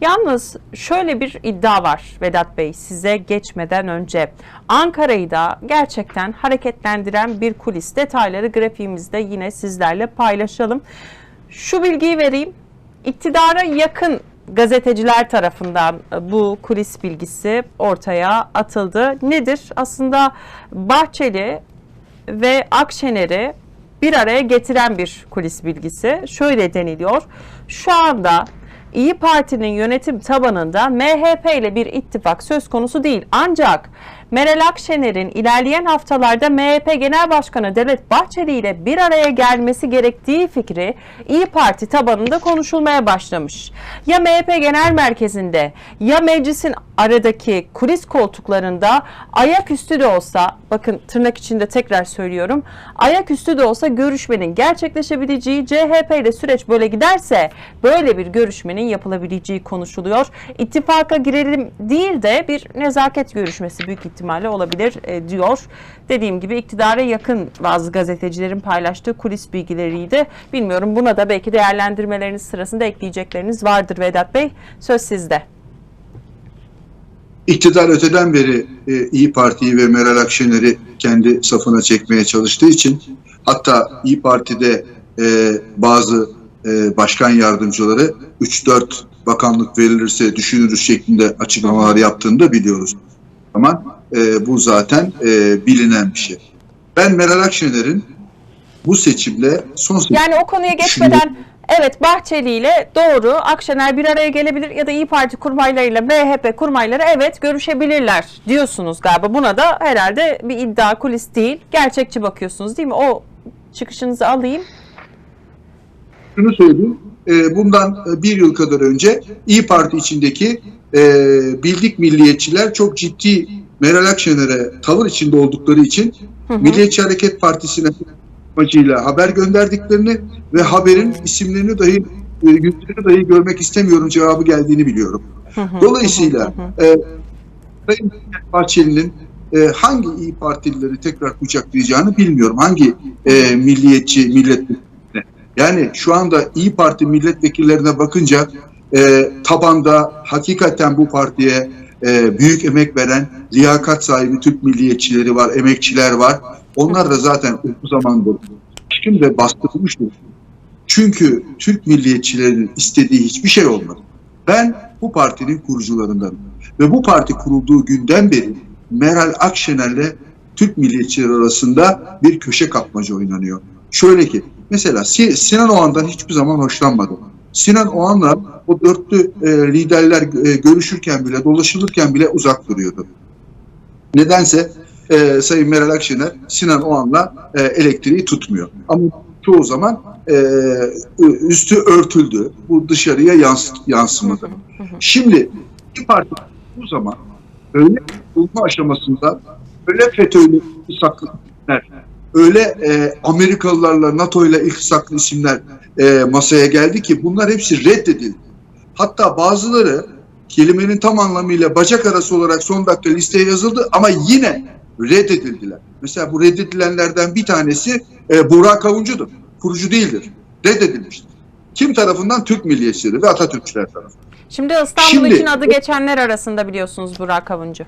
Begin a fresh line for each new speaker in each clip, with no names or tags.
Yalnız şöyle bir iddia var Vedat Bey size geçmeden önce. Ankara'yı da gerçekten hareketlendiren bir kulis. Detayları grafiğimizde yine sizlerle paylaşalım. Şu bilgiyi vereyim. İktidara yakın gazeteciler tarafından bu kulis bilgisi ortaya atıldı. Nedir? Aslında Bahçeli ve Akşener'i bir araya getiren bir kulis bilgisi. Şöyle deniliyor. Şu anda İyi Parti'nin yönetim tabanında MHP ile bir ittifak söz konusu değil. Ancak Meral Akşener'in ilerleyen haftalarda MHP Genel Başkanı Devlet Bahçeli ile bir araya gelmesi gerektiği fikri İyi Parti tabanında konuşulmaya başlamış. Ya MHP Genel Merkezi'nde ya meclisin aradaki kulis koltuklarında ayaküstü de olsa bakın tırnak içinde tekrar söylüyorum ayaküstü de olsa görüşmenin gerçekleşebileceği CHP ile süreç böyle giderse böyle bir görüşmenin yapılabileceği konuşuluyor. İttifaka girelim değil de bir nezaket görüşmesi büyük ihtimalle olabilir e, diyor. Dediğim gibi iktidara yakın bazı gazetecilerin paylaştığı kulis bilgileriydi. Bilmiyorum buna da belki değerlendirmeleriniz sırasında ekleyecekleriniz vardır Vedat Bey. Söz sizde.
İktidar öteden beri e, İyi Parti'yi ve Meral Akşener'i kendi safına çekmeye çalıştığı için hatta İyi Parti'de e, bazı e, başkan yardımcıları 3-4 bakanlık verilirse düşünürüz şeklinde açıklamalar yaptığını da biliyoruz. Ama e, bu zaten e, bilinen bir şey. Ben Meral Akşener'in bu seçimle son seçim
Yani o konuya geçmeden evet Bahçeli ile doğru Akşener bir araya gelebilir ya da İyi Parti kurmaylarıyla MHP kurmayları evet görüşebilirler diyorsunuz galiba. Buna da herhalde bir iddia kulis değil. Gerçekçi bakıyorsunuz değil mi? O çıkışınızı alayım.
şunu söyleyeyim. E, bundan e, bir yıl kadar önce İyi Parti içindeki e, bildik milliyetçiler çok ciddi Meral Akşener'e tavır içinde oldukları için Milliyetçi Hareket Partisi'ne amacıyla haber gönderdiklerini ve haberin isimlerini dahi e, yüzlerini dahi görmek istemiyorum cevabı geldiğini biliyorum. Dolayısıyla e, Sayın Bahçeli'nin e, hangi İyi Partilileri tekrar kucaklayacağını bilmiyorum. Hangi e, milliyetçi milletvekilleri. Yani şu anda İyi Parti milletvekillerine bakınca e, tabanda hakikaten bu partiye e, büyük emek veren liyakat sahibi Türk milliyetçileri var, emekçiler var. Onlar da zaten uzun zamandır aşkın ve bastırılmıştır. Çünkü Türk milliyetçilerinin istediği hiçbir şey olmadı. Ben bu partinin kurucularındanım. Ve bu parti kurulduğu günden beri Meral Akşener'le Türk milliyetçileri arasında bir köşe kapmaca oynanıyor. Şöyle ki mesela Si- Sinan Oğan'dan hiçbir zaman hoşlanmadım. Sinan Oğan'la o dörtlü e, liderler e, görüşürken bile, dolaşılırken bile uzak duruyordu. Nedense e, Sayın Meral Akşener Sinan Oğan'la e, elektriği tutmuyor. Ama çoğu zaman e, üstü örtüldü. Bu dışarıya yans yansımadı. Şimdi bir parti bu zaman öyle bulma aşamasında öyle FETÖ'yle iltisaklı isimler, öyle e, Amerikalılarla NATO ile iltisaklı isimler e, masaya geldi ki bunlar hepsi reddedildi. Hatta bazıları kelimenin tam anlamıyla bacak arası olarak son dakika listeye yazıldı ama yine reddedildiler. Mesela bu reddedilenlerden bir tanesi e, Burak Avuncu'dur. Kurucu değildir. Reddedilmiştir. Kim tarafından? Türk milliyetçileri ve Atatürkçüler tarafından.
Şimdi İstanbul
Şimdi-
için adı geçenler arasında biliyorsunuz Burak Avuncu.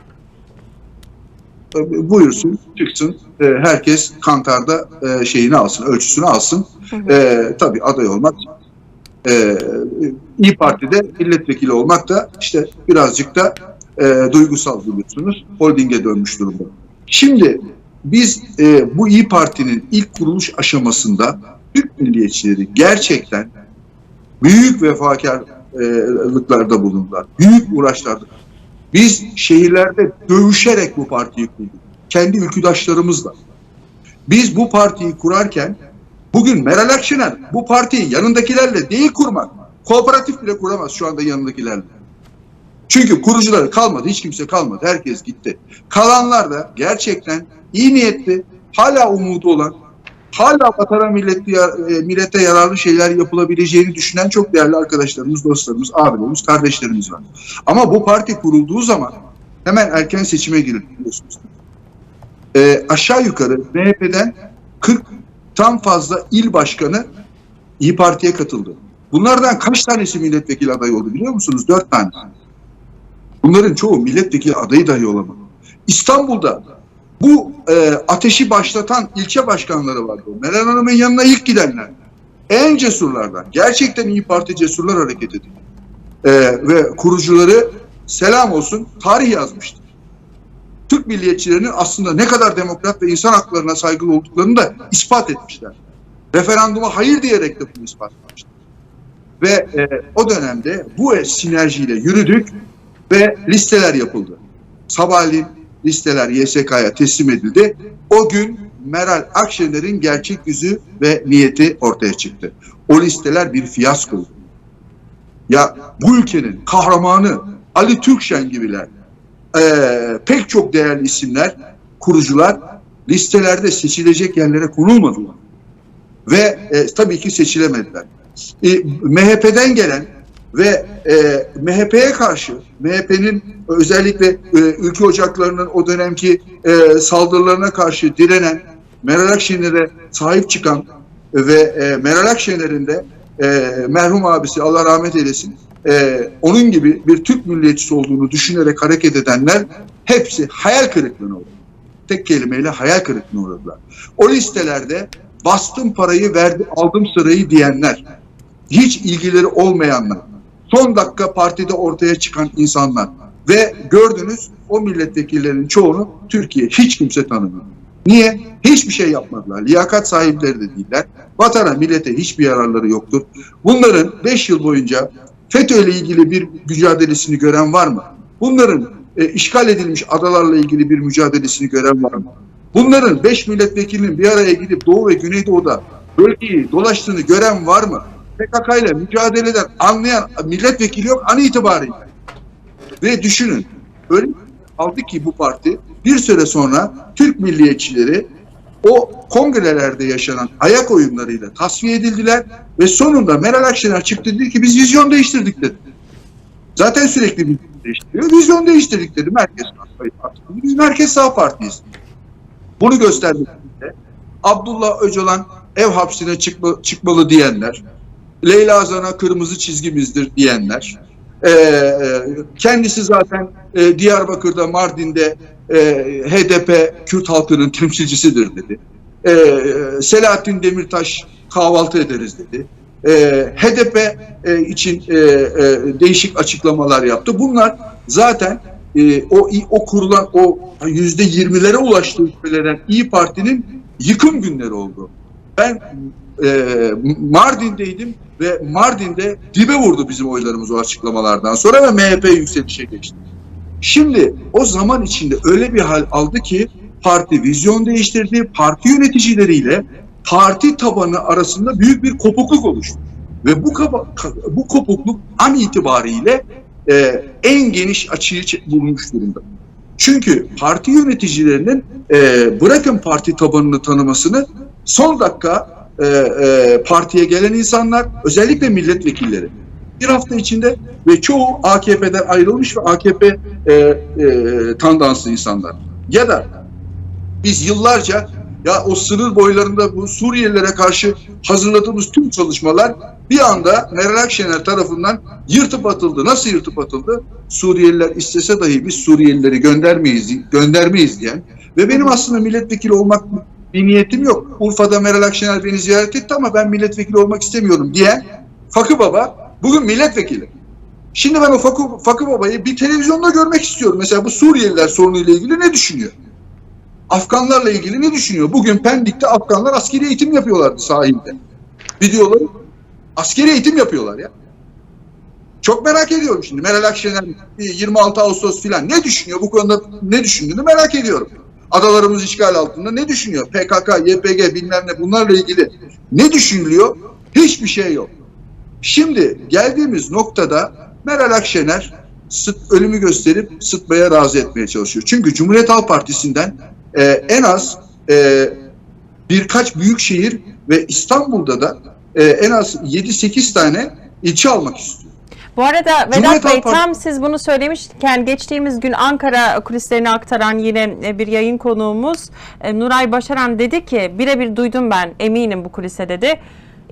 E, buyursun, çıksın. E, herkes kantarda e, şeyini alsın, ölçüsünü alsın. E, tabii aday olmak e, İyi Parti'de milletvekili olmak da işte birazcık da e, duygusal biliyorsunuz. Holding'e dönmüş durumda. Şimdi biz e, bu İyi Parti'nin ilk kuruluş aşamasında Türk milliyetçileri gerçekten büyük vefakarlıklarda bulundular. Büyük uğraşlarda. Biz şehirlerde dövüşerek bu partiyi kurduk. Kendi ülküdaşlarımızla. Biz bu partiyi kurarken bugün Meral Akşener bu partiyi yanındakilerle değil kurmak. Kooperatif bile kuramaz şu anda yanındakilerle. Çünkü kurucuları kalmadı. Hiç kimse kalmadı. Herkes gitti. Kalanlar da gerçekten iyi niyetli, hala umudu olan, hala vatana milleti, e, millete yararlı şeyler yapılabileceğini düşünen çok değerli arkadaşlarımız, dostlarımız, abilerimiz, kardeşlerimiz var. Ama bu parti kurulduğu zaman hemen erken seçime girildi biliyorsunuz. E, aşağı yukarı MHP'den 40 tam fazla il başkanı İyi Parti'ye katıldı. Bunlardan kaç tanesi milletvekili adayı oldu biliyor musunuz? Dört tane. Bunların çoğu milletvekili adayı dahi olamadı. İstanbul'da bu e, ateşi başlatan ilçe başkanları vardı. Meral Hanım'ın yanına ilk gidenler. En cesurlardan. Gerçekten İyi Parti cesurlar hareket ediyor. E, ve kurucuları selam olsun tarih yazmıştır. Türk milliyetçilerinin aslında ne kadar demokrat ve insan haklarına saygılı olduklarını da ispat etmişler. Referanduma hayır diyerek de bunu ispat etmişler. Ve e, o dönemde bu sinerjiyle yürüdük ve listeler yapıldı. Sabahleyin listeler YSK'ya teslim edildi. O gün Meral Akşener'in gerçek yüzü ve niyeti ortaya çıktı. O listeler bir fiyasko. Ya bu ülkenin kahramanı Ali Türkşen gibiler, eee, pek çok değerli isimler, kurucular listelerde seçilecek yerlere konulmadılar. Ve e, tabii ki seçilemediler. E, MHP'den gelen ve e, MHP'ye karşı MHP'nin özellikle e, ülke ocaklarının o dönemki e, saldırılarına karşı direnen Meral Akşener'e sahip çıkan ve e, Meral Akşener'in de e, merhum abisi Allah rahmet eylesin e, onun gibi bir Türk milliyetçisi olduğunu düşünerek hareket edenler hepsi hayal kırıklığına uğradı. Tek kelimeyle hayal kırıklığına uğradılar. O listelerde bastım parayı verdi aldım sırayı diyenler hiç ilgileri olmayanlar son dakika partide ortaya çıkan insanlar ve gördünüz o milletvekillerinin çoğunu Türkiye hiç kimse tanımıyor. Niye? Hiçbir şey yapmadılar. Liyakat sahipleri de değiller. Vatana, millete hiçbir yararları yoktur. Bunların 5 yıl boyunca FETÖ ile ilgili bir mücadelesini gören var mı? Bunların e, işgal edilmiş adalarla ilgili bir mücadelesini gören var mı? Bunların 5 milletvekilinin bir araya gidip Doğu ve Güneydoğu'da bölgeyi dolaştığını gören var mı? PKK ile mücadeleden anlayan milletvekili yok an itibariyle. Ve düşünün öyle aldı ki bu parti bir süre sonra Türk milliyetçileri o kongrelerde yaşanan ayak oyunlarıyla tasfiye edildiler ve sonunda Meral Akşener çıktı dedi ki biz vizyon değiştirdik dedi. Zaten sürekli vizyon değiştiriyor. Vizyon değiştirdik dedi. Merkez Partisi. Biz Merkez Sağ Partiyiz. Bunu gösterdiğinde Abdullah Öcalan ev hapsine çıkma, çıkmalı diyenler, Leyla Zan'a kırmızı çizgimizdir diyenler, e, e, kendisi zaten e, Diyarbakır'da, Mardin'de e, HDP Kürt halkının temsilcisidir dedi. E, Selahattin Demirtaş kahvaltı ederiz dedi. E, HDP e, için e, e, değişik açıklamalar yaptı. Bunlar zaten e, o o kurulan o yüzde yirmilere ulaştığı ülkeleren İyi Parti'nin yıkım günleri oldu. Ben e, Mardin'deydim ve Mardin'de dibe vurdu bizim oylarımız o açıklamalardan sonra ve MHP yükselişe geçti. Şimdi o zaman içinde öyle bir hal aldı ki parti vizyon değiştirdi, parti yöneticileriyle parti tabanı arasında büyük bir kopukluk oluştu. Ve bu bu kopukluk an itibariyle e, en geniş açıyı bulmuş durumda. Çünkü parti yöneticilerinin e, bırakın parti tabanını tanımasını son dakika e, e, partiye gelen insanlar özellikle milletvekilleri bir hafta içinde ve çoğu AKP'den ayrılmış ve AKP e, e, tandanslı insanlar. Ya da biz yıllarca ya o sınır boylarında bu Suriyelilere karşı hazırladığımız tüm çalışmalar bir anda Meral Akşener tarafından yırtıp atıldı. Nasıl yırtıp atıldı? Suriyeliler istese dahi biz Suriyelileri göndermeyiz, göndermeyiz diyen ve benim aslında milletvekili olmak bir niyetim yok. Urfa'da Meral Akşener beni ziyaret etti ama ben milletvekili olmak istemiyorum diyen Fakı Baba bugün milletvekili. Şimdi ben o Fakı, Fakı Baba'yı bir televizyonda görmek istiyorum. Mesela bu Suriyeliler sorunuyla ilgili ne düşünüyor? Afganlarla ilgili ne düşünüyor? Bugün Pendik'te Afganlar askeri eğitim yapıyorlardı sahilde. Videoları askeri eğitim yapıyorlar ya. Çok merak ediyorum şimdi. Meral Akşener 26 Ağustos filan ne düşünüyor? Bu konuda ne düşündüğünü merak ediyorum. Adalarımız işgal altında ne düşünüyor? PKK, YPG bilmem ne bunlarla ilgili ne düşünülüyor? Hiçbir şey yok. Şimdi geldiğimiz noktada Meral Akşener sıt, ölümü gösterip sıtmaya razı etmeye çalışıyor. Çünkü Cumhuriyet Halk Partisi'nden e, en az e, birkaç büyük şehir ve İstanbul'da da e, en az 7-8 tane ilçe almak istiyor.
Bu arada Vedat Bey
Halk
tam siz bunu söylemişken geçtiğimiz gün Ankara kulislerini aktaran yine e, bir yayın konuğumuz e, Nuray Başaran dedi ki birebir duydum ben eminim bu kulise dedi.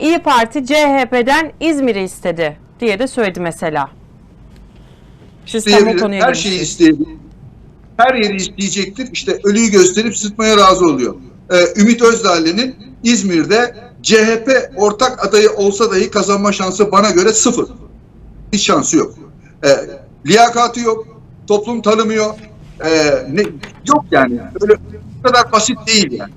İyi Parti CHP'den İzmir'i istedi diye de söyledi mesela. Siz tam o
isteyebilir,
konuya
her şeyi isteyebilir. Her yeri isteyecektir. İşte ölüyü gösterip sıtmaya razı oluyor. Ee, Ümit Özdağ'ın İzmir'de CHP ortak adayı olsa dahi kazanma şansı bana göre sıfır. Hiç şansı yok. Ee, liyakatı yok. Toplum tanımıyor. Ee, ne, yok yani. Öyle bu kadar basit değil yani.